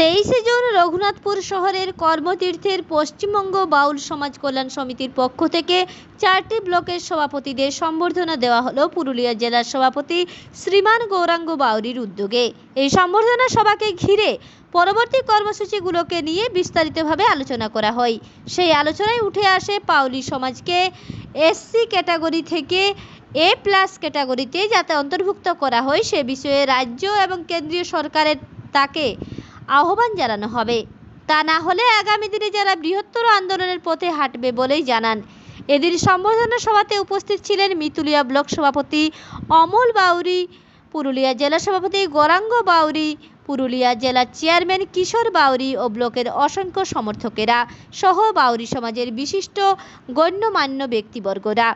তেইশে জুন রঘুনাথপুর শহরের কর্মতীর্থের পশ্চিমবঙ্গ বাউল সমাজ কল্যাণ সমিতির পক্ষ থেকে চারটি ব্লকের সভাপতিদের সম্বর্ধনা দেওয়া হলো পুরুলিয়া জেলার সভাপতি শ্রীমান গৌরাঙ্গ বাউরির উদ্যোগে। এই সম্বর্ধনা সভাকে ঘিরে পরবর্তী কর্মসূচিগুলোকে নিয়ে বিস্তারিতভাবে আলোচনা করা হয়। সেই আলোচনায় উঠে আসে পাউলি সমাজকে এসসি ক্যাটাগরি থেকে এ প্লাস ক্যাটাগরিতে যাতে অন্তর্ভুক্ত করা হয় সে বিষয়ে রাজ্য এবং কেন্দ্রীয় সরকারের তাকে আহ্বান জানানো হবে। তা না হলে আগামী দিনে যারা বৃহত্তর আন্দোলনের পথে হাঁটবে বলেই জানান। এদিন সম্বোধনা সভাতে উপস্থিত ছিলেন মিতুলিয়া ব্লক সভাপতি অমল বাউরি, পুরুলিয়া জেলা সভাপতি গৌরাঙ্গ বাউরি, পুরুলিয়া জেলার চেয়ারম্যান কিশোর বাউরি ও ব্লকের অসংখ্য সমর্থকেরা সহ বাউরি সমাজের বিশিষ্ট গণ্যমান্য ব্যক্তিবর্গরা।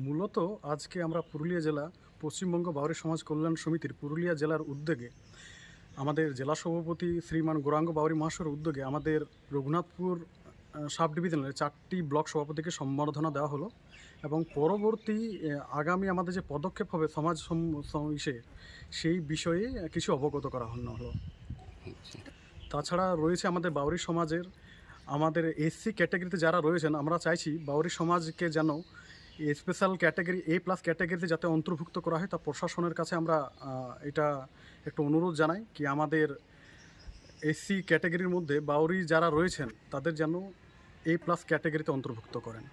মূলত আজকে আমরা পুরুলিয়া জেলা পশ্চিমবঙ্গ বাউরি সমাজ কল্যাণ সমিতির পুরুলিয়া জেলার উদ্যোগে আমাদের জেলা সভাপতি শ্রীমান গৌরাঙ্গ বাউরি মহাশয়ের উদ্যোগে আমাদের রঘুনাথপুর সাব ডিভিশনের চারটি ব্লক সভাপতিকে সম্বর্ধনা দেওয়া হলো এবং পরবর্তী আগামী আমাদের যে পদক্ষেপ হবে সমাজ সম- সম- ইসে, সেই বিষয়ে কিছু অবগত করা হলো। তাছাড়া রয়েছে আমাদের বাউরি সমাজের, আমাদের এসসি ক্যাটাগরিতে যারা রয়েছেন, আমরা চাইছি বাউরি সমাজকে যেন স্পেশাল ক্যাটাগরি এ প্লাস ক্যাটাগরিতে যাতে অন্তর্ভুক্ত করা হয় তা প্রশাসনের কাছে আমরা এটা একটু অনুরোধ জানাই কি আমাদের এসসি ক্যাটাগরির মধ্যে বাউরি যারা রয়েছেন তাদের যেন এ প্লাস ক্যাটাগরিতে অন্তর্ভুক্ত করেন।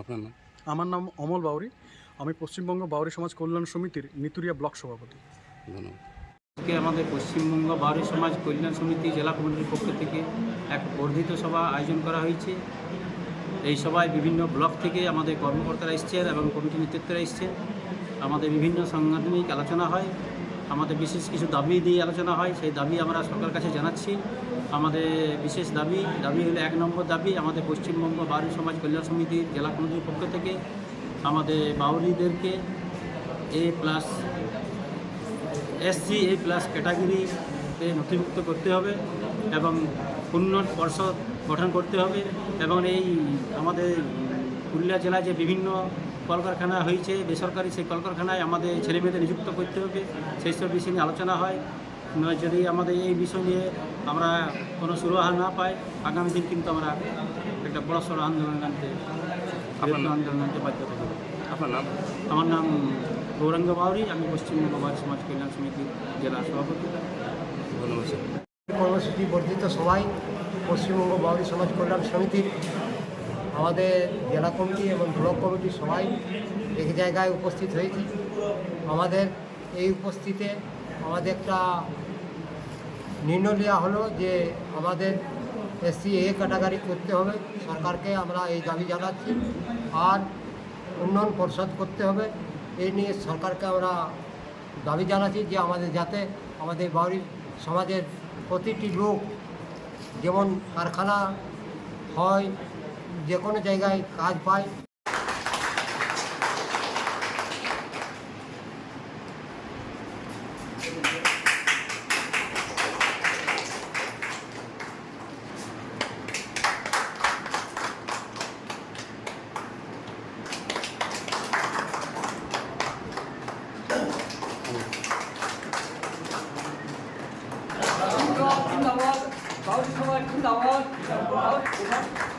আপনার নাম? আমার নাম অমল বাউরি। আমি পশ্চিমবঙ্গ বাউরি সমাজ কল্যাণ সমিতির নিতুরিয়া ব্লক সভাপতি। ধন্যবাদ। আজকে আমাদের পশ্চিমবঙ্গ বাউরি সমাজ কল্যাণ সমিতি জেলা কমিটির পক্ষ থেকে এক বর্ধিত সভা আয়োজন করা হয়েছে। এই সভায় বিভিন্ন ব্লক থেকে আমাদের কর্মকর্তারা এসছেন এবং কমিটি নেতৃত্বরা এসছেন। আমাদের বিভিন্ন সাংগঠনিক আলোচনা হয়। আমাদের বিশেষ কিছু দাবি দিয়ে আলোচনা হয়। সেই দাবি আমরা সরকার কাছে জানাচ্ছি। আমাদের বিশেষ দাবি দাবি হলো এক নম্বর দাবি, আমাদের পশ্চিমবঙ্গ বাউরি সমাজ কল্যাণ সমিতির জেলা কমিটির পক্ষ থেকে আমাদের বাউরিদেরকে A plus, SC A plus ক্যাটাগরিতে নথিভুক্ত করতে হবে এবং উন্নত পর্ষদ গঠন করতে হবে এবং এই আমাদের পুরুলিয়া জেলায় যে বিভিন্ন কলকারখানা হয়েছে বেসরকারি সেই কলকারখানায় আমাদের ছেলেমেয়েদের নিযুক্ত করতে হবে। সেই সব বিষয় নিয়ে আলোচনা হয়। নয় যদি আমাদের এই বিষয় নিয়ে আমরা কোনো সুরাহা না পাই আগামী দিন কিন্তু আমরা একটা বড় সড়ো আন্দোলন আনতে আপনার- আন্দোলন আনতে বাধ্য থাকব আপনার নাম? আমার নাম গৌরাঙ্গ বাউরি। আমি পশ্চিমবঙ্গ সমাজ কল্যাণ সমিতির জেলা সভাপতি। ধন্যবাদ স্যার বর্ধিত সবাই পশ্চিমবঙ্গ বাউরি সমাজ কল্যাণ সমিতির আমাদের জেলা কমিটি এবং ব্লক কমিটি সবাই এক জায়গায় উপস্থিত হয়েছি। আমাদের এই উপস্থিতে আমাদের একটা নির্ণয় নেওয়া হলো যে আমাদের এসসি, এ ক্যাটাগরি করতে হবে, সরকারকে আমরা এই দাবি জানাচ্ছি আর উন্নয়ন পরিষদ করতে হবে। এই নিয়ে সরকারকে আমরা দাবি জানাচ্ছি যে আমাদের যাতে আমাদের বাউরি সমাজের প্রতিটি লোক যেমন কারখানা হয় যে কোনো জায়গায় কাজ পায়। জিন্দাবাদ জিন্দাবাদ বাউরি সমাজ জিন্দাবাদ